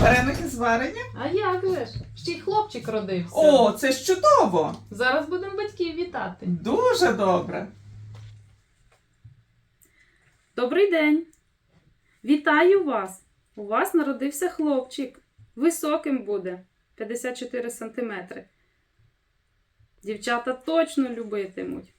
Вареники зварені? А як же ж? Ще й хлопчик родився. О, це ж чудово! Зараз будемо батьків вітати. Дуже добре. Добрий день. Вітаю вас. У вас народився хлопчик. Високим буде 54 сантиметри. Дівчата точно любитимуть.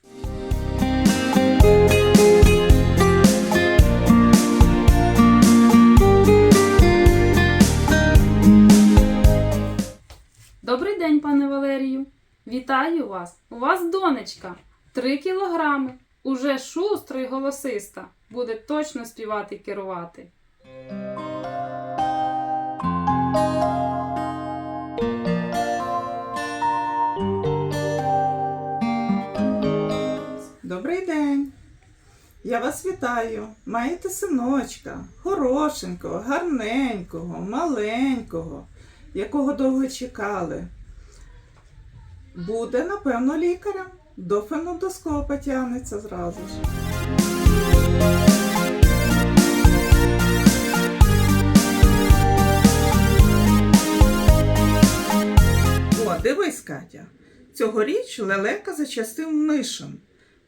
Вітаю вас. У вас донечка. Три кілограми. Уже шустра й голосиста. Буде точно співати й керувати. Добрий день. Я вас вітаю. Маєте синочка, хорошенького, гарненького, маленького, якого довго чекали. Буде, напевно, лікарем. До фенодоскопа тягнеться зразу ж. О, дивись, Катя. Цьогоріч лелека зачастив мишем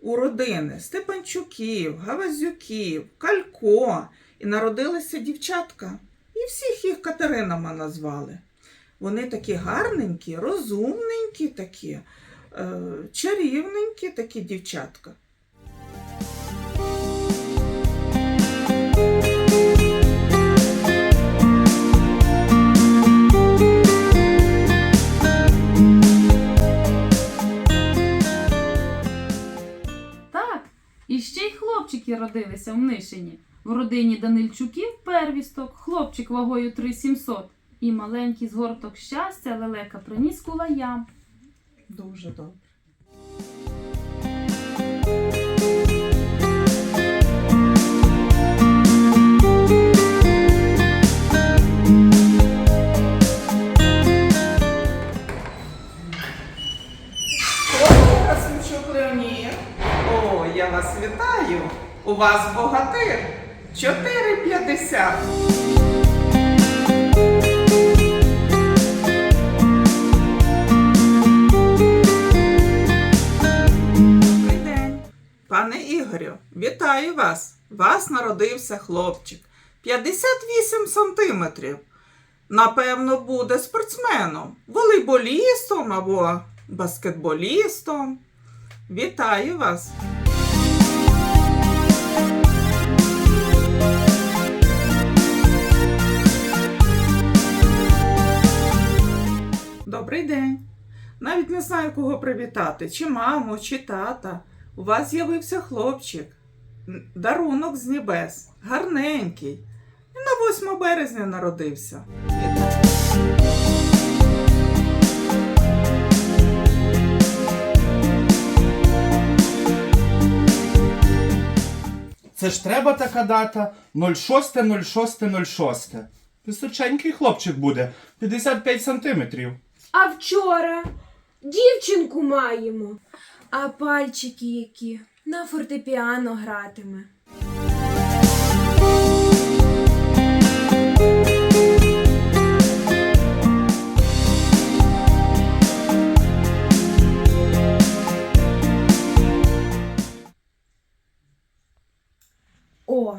у родини Степанчуків, Гавазюків, Калько. І народилися дівчатка. І всіх їх Катеринами назвали. Вони такі гарненькі, розумненькі такі, е, чарівненькі такі дівчатка. І ще й хлопчики родилися в Нишині. В родині Данильчуків первісток, хлопчик вагою 3700. І маленький згорток щастя лелека приніс кулаям. Дуже добре. О, я вас вітаю. У вас богатир. 4,50. Вітаю вас. Вас народився хлопчик. 58 сантиметрів. Напевно, буде спортсменом, волейболістом або баскетболістом. Вітаю вас. Добрий день. Навіть не знаю, кого привітати, чи маму, чи тата. У вас з'явився хлопчик. Дарунок з небес, гарненький. І на 8 березня народився. Це ж треба така дата 06.06.06. Височенький хлопчик буде 55 сантиметрів. А вчора дівчинку маємо, а пальчики які на фортепіано гратиме. О,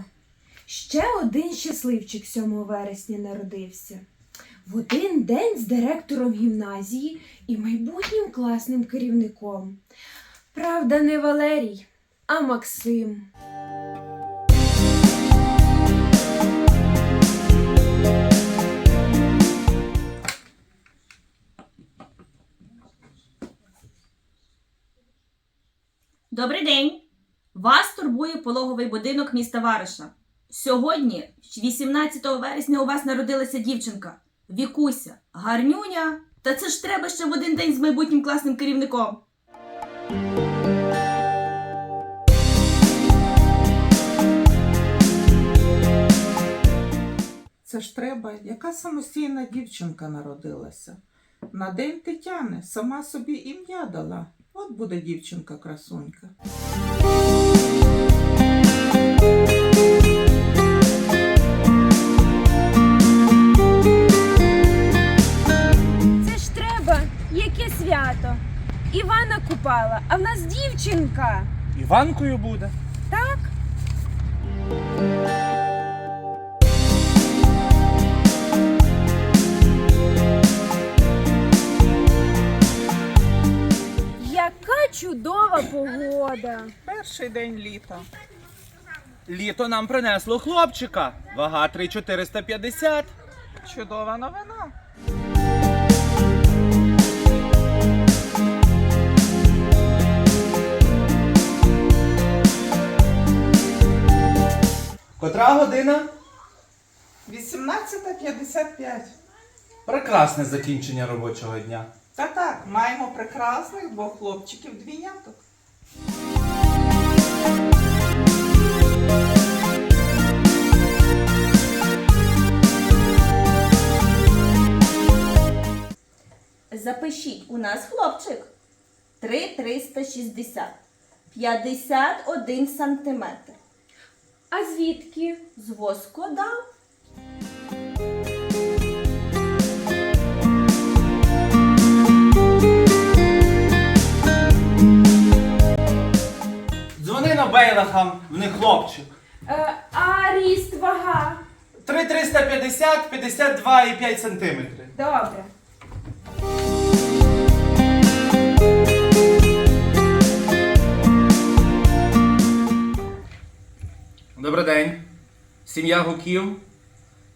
ще один щасливчик 7 вересня народився. В один день з директором гімназії і майбутнім класним керівником. Правда, не Валерій, а Максим. Добрий день! Вас турбує пологовий будинок міста Вариша. Сьогодні, 18 вересня, у вас народилася дівчинка. Вікуся, гарнюня Та це ж треба ще в один день з майбутнім класним керівником. Це ж треба, яка самостійна дівчинка народилася. На день Тетяни сама собі ім'я дала. От буде дівчинка красунька. Це ж треба, яке свято. Івана купала, а в нас дівчинка. Іванкою буде. Так? Чудова погода. Перший день літа. Літо нам принесло хлопчика. Вага 3,450. Чудова новина. Котра година? 18.55. Прекрасне закінчення робочого дня. Та так, маємо прекрасних двох хлопчиків двійняток. Запишіть, у нас хлопчик 3,360. 51 сантиметр. А звідки? З воскода. Бейлахам, в них хлопчик. Е, а ріст вага? 3,350, 52,5 сантиметри. Добре. Добрий день, сім'я Гуків.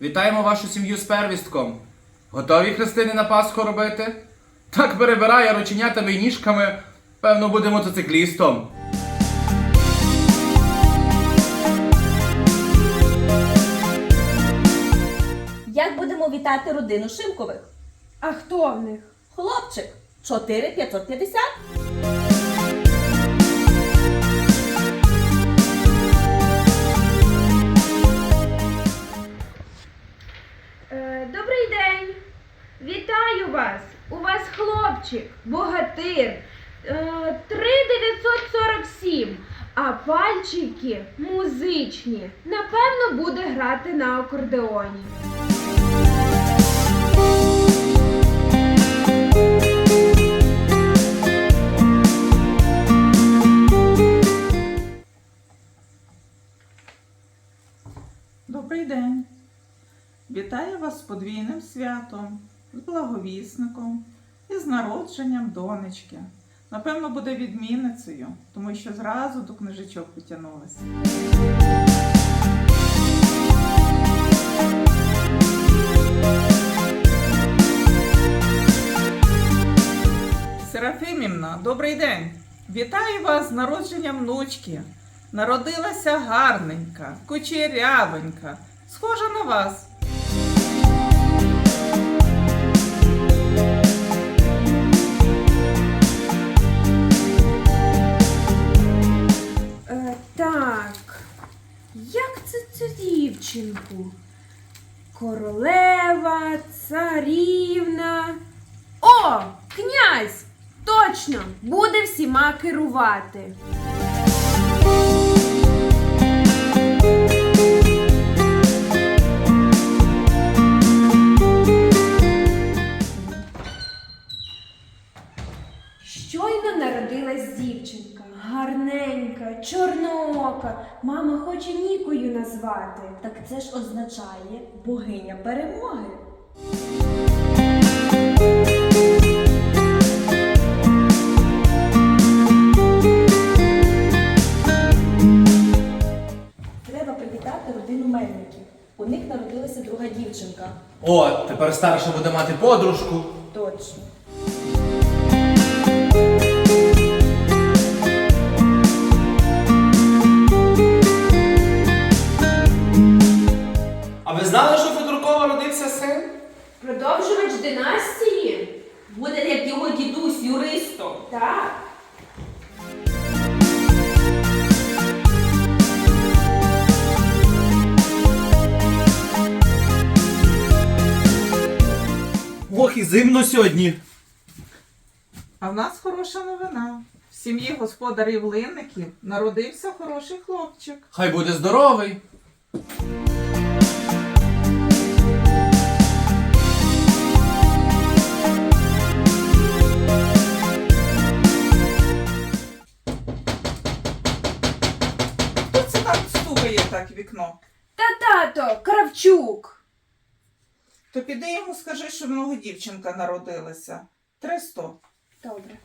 Вітаємо вашу сім'ю з первістком. Готові хрестини на Пасху робити? Так перебирає рученятами і ніжками. Певно, буде мотоциклістом. Як родину Шимкових? А хто в них? Хлопчик 4,550. Е, добрий день! Вітаю вас! У вас хлопчик, богатир. Е, 3947. А пальчики музичні. Напевно, буде грати на акордеоні. Добрий день. Вітаю вас з подвійним святом, з благовісником і з народженням донечки. Напевно, буде відмінницею, тому що зразу до книжечок потягнулася. Серафимівна, добрий день! Вітаю вас з народженням внучки. Народилася гарненька, кучерявенька, схожа на вас. Е, так. Як це цю дівчинку? Королева, царівна. О, князь! Точно! Буде всіма керувати. Щойно народилась дівчинка, гарненька, чорноока. Мама хоче Нікою назвати. Так це ж означає богиня перемоги. У них народилася друга дівчинка. О, тепер старша буде мати подружку. Точно. Ох, і зимно сьогодні. А в нас хороша новина. В сім'ї господарів линників народився хороший хлопчик. Хай буде здоровий. Хто це там стукає так в вікно? Та тато, Кравчук. То піди йому скажи, що в нього дівчинка народилася. Тристо. Добре.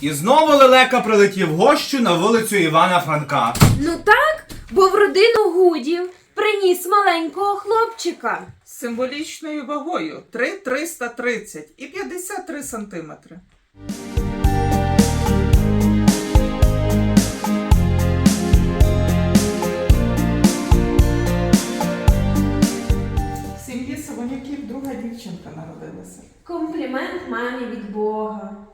І знову лелека прилетів гощу на вулицю Івана Франка. Ну так, бо в родину Гудів приніс маленького хлопчика. З символічною вагою 3,330 і 53 сантиметри. В сім'ї Савоняків друга дівчинка народилася. Комплімент мамі від Бога.